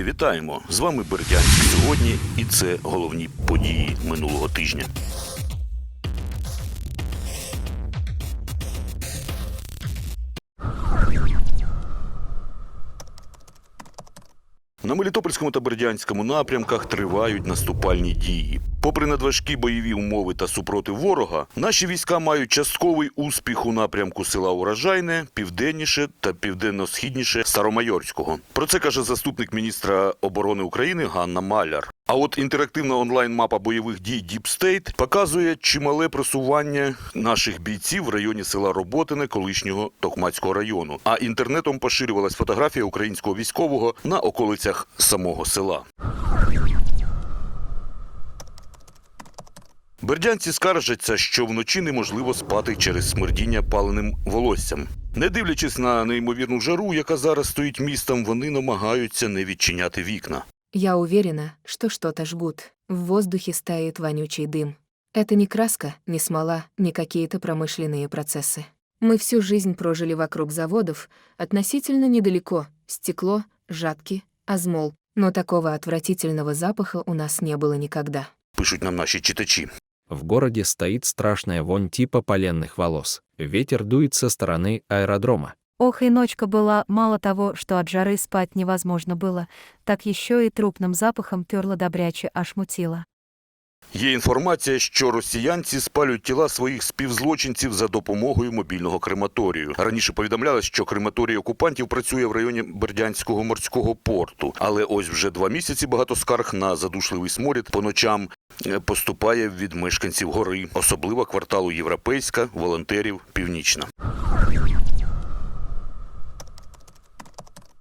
Друзі, вітаємо! З вами Бердянськ сьогодні, і це головні події минулого тижня. На Мелітопольському та Бердянському напрямках тривають наступальні дії. Попри надважкі бойові умови та супротив ворога, наші війська мають частковий успіх у напрямку села Урожайне, південніше та південно-східніше Старомайорського. Про це каже заступник міністра оборони України Ганна Маляр. А от інтерактивна онлайн-мапа бойових дій Deep State показує чимале просування наших бійців в районі села Роботине колишнього Токмацького району. А інтернетом поширювалась фотографія українського військового на околицях самого села. Бердянці скаржаться, що вночі неможливо спати через смердіння паленим волоссям. Не дивлячись на неймовірну жару, яка зараз стоїть містом, вони намагаються не відчиняти вікна. Я уверена, что что-то жгут. В воздухе стоит вонючий дым. Это не краска, не смола, не какие-то промышленные процессы. Мы всю жизнь прожили вокруг заводов, относительно недалеко, стекло, жатки, озмол, но такого отвратительного запаха у нас не было никогда. Пишуть нам наші читачі. В городе стоит страшная вонь типа поленных волос. Ветер дует со стороны аэродрома. Ох, и ночка была, мало того, что от жары спать невозможно было, так еще и трупным запахом перло добряче аж мутило. Є інформація, що росіянці спалюють тіла своїх співзлочинців за допомогою мобільного крематорію. Раніше повідомлялось, що крематорій окупантів працює в районі Бердянського морського порту. Але ось вже два місяці багато скарг на задушливий сморід по ночам е, поступає від мешканців гори, особливо кварталу Європейська, волонтерів Північна.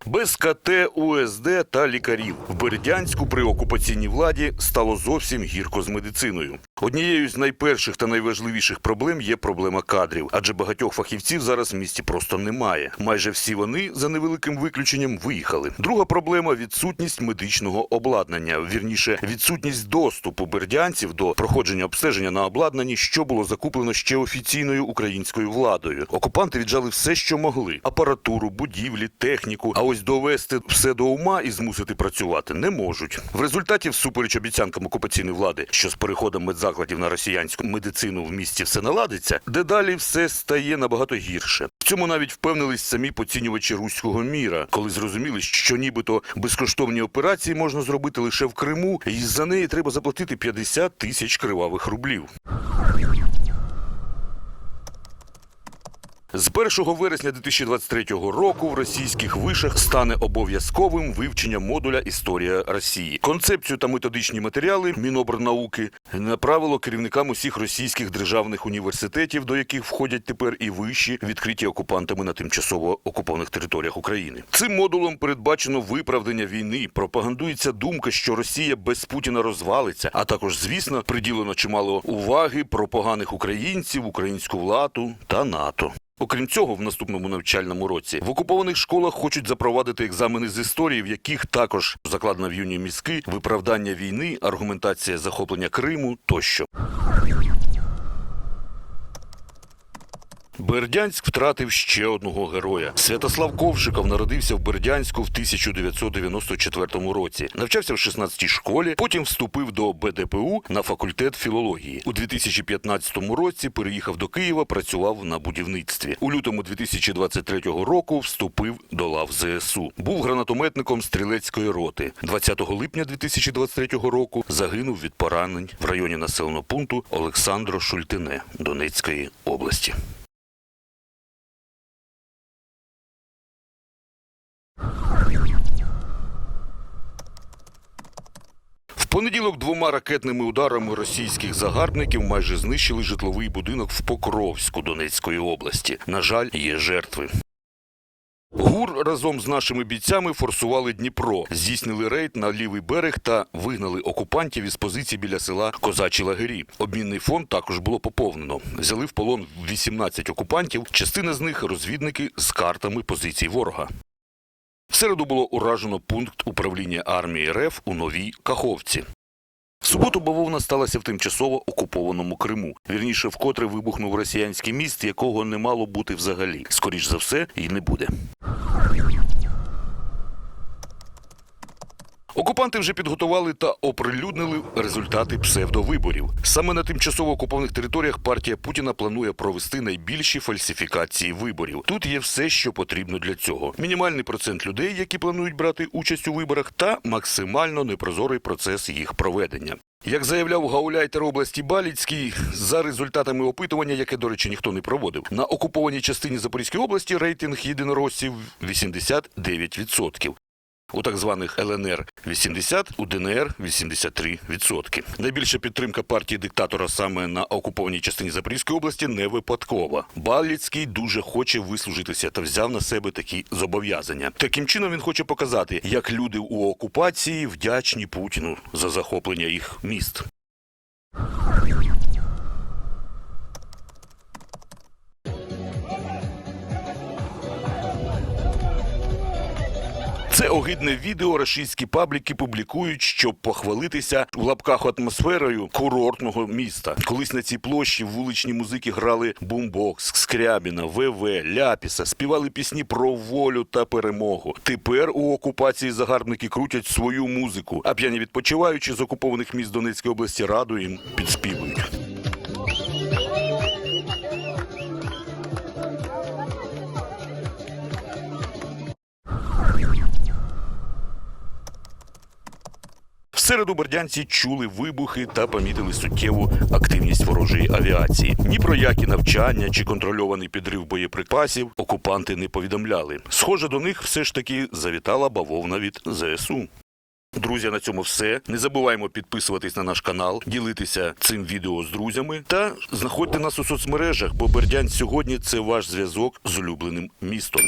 Без КТ, УСД та лікарів в Бердянську при окупаційній владі стало зовсім гірко з медициною. Однією з найперших та найважливіших проблем є проблема кадрів, адже багатьох фахівців зараз в місті просто немає. Майже всі вони, за невеликим виключенням, виїхали. Друга проблема відсутність медичного обладнання, вірніше, відсутність доступу бердянців до проходження обстеження на обладнанні, що було закуплено ще офіційною українською владою. Окупанти віджали все, що могли: апаратуру, будівлі, техніку. А ось довести все до ума і змусити працювати не можуть. В результаті, всупереч обіцянкам окупаційної влади, що з переходом медзакладів на росіянську медицину в місті все наладиться, дедалі все стає набагато гірше. В цьому навіть впевнились самі поцінювачі руського міра, коли зрозуміли, що нібито безкоштовні операції можна зробити лише в Криму, і за неї треба заплатити 50 тисяч кривавих рублів. З 1 вересня 2023 року в російських вишах стане обов'язковим вивчення модуля Історія Росії. Концепцію та методичні матеріали Мінобрнауки направило керівникам усіх російських державних університетів, до яких входять тепер і вищі, відкриті окупантами на тимчасово окупованих територіях України. Цим модулом передбачено виправдання війни. Пропагандується думка, що Росія без Путіна розвалиться, а також, звісно, приділено чимало уваги про поганих українців, українську владу та НАТО. Окрім цього, в наступному навчальному році в окупованих школах хочуть запровадити екзамени з історії, в яких також закладено в юні мізки, виправдання війни, аргументація захоплення Криму тощо. Бердянськ втратив ще одного героя. Святослав Ковшиков народився в Бердянську в 1994 році. Навчався в 16-й школі, потім вступив до БДПУ на факультет філології. У 2015 році переїхав до Києва, працював на будівництві. У лютому 2023 року вступив до лав ЗСУ. Був гранатометником стрілецької роти. 20 липня 2023 року загинув від поранень в районі населеного пункту Олександро Шультине Донецької області. Понеділок двома ракетними ударами російських загарбників майже знищили житловий будинок в Покровську Донецької області. На жаль, є жертви. ГУР разом з нашими бійцями форсували Дніпро, здійснили рейд на лівий берег та вигнали окупантів із позицій біля села Козачі лагері. Обмінний фонд також було поповнено. Взяли в полон 18 окупантів. Частина з них розвідники з картами позицій ворога. В середу було уражено пункт управління армії РФ у Новій Каховці. В суботу бавовна сталася в тимчасово окупованому Криму. Вірніше, вкотре вибухнув росіянський міст, якого не мало бути взагалі. Скоріш за все, і не буде. Окупанти вже підготували та оприлюднили результати псевдовиборів. Саме на тимчасово окупованих територіях партія Путіна планує провести найбільші фальсифікації виборів. Тут є все, що потрібно для цього: мінімальний процент людей, які планують брати участь у виборах, та максимально непрозорий процес їх проведення. Як заявляв гауляйтер області Баліцький, за результатами опитування, яке, до речі, ніхто не проводив, на окупованій частині Запорізької області рейтинг єдинороссів 89%. У так званих ЛНР 80, у ДНР 83%. Найбільша підтримка партії диктатора саме на окупованій частині Запорізької області не випадкова. Баліцький дуже хоче вислужитися та взяв на себе такі зобов'язання. Таким чином він хоче показати, як люди у окупації вдячні Путіну за захоплення їх міст. Це огидне відео рашистські пабліки публікують, щоб похвалитися в лапках атмосферою курортного міста. Колись на цій площі вуличні музики грали бумбокс, скрябіна, ВВ, ляпіса, співали пісні про волю та перемогу. Тепер у окупації загарбники крутять свою музику, а п'яні відпочиваючи з окупованих міст Донецької області раду їм підспівують. Середу бердянці чули вибухи та помітили суттєву активність ворожої авіації. Ні про які навчання чи контрольований підрив боєприпасів окупанти не повідомляли. Схоже, до них все ж таки завітала бавовна від ЗСУ. Друзі, на цьому все. Не забуваємо підписуватись на наш канал, ділитися цим відео з друзями та знаходьте нас у соцмережах, бо Бердянськ сьогодні це ваш зв'язок з улюбленим містом.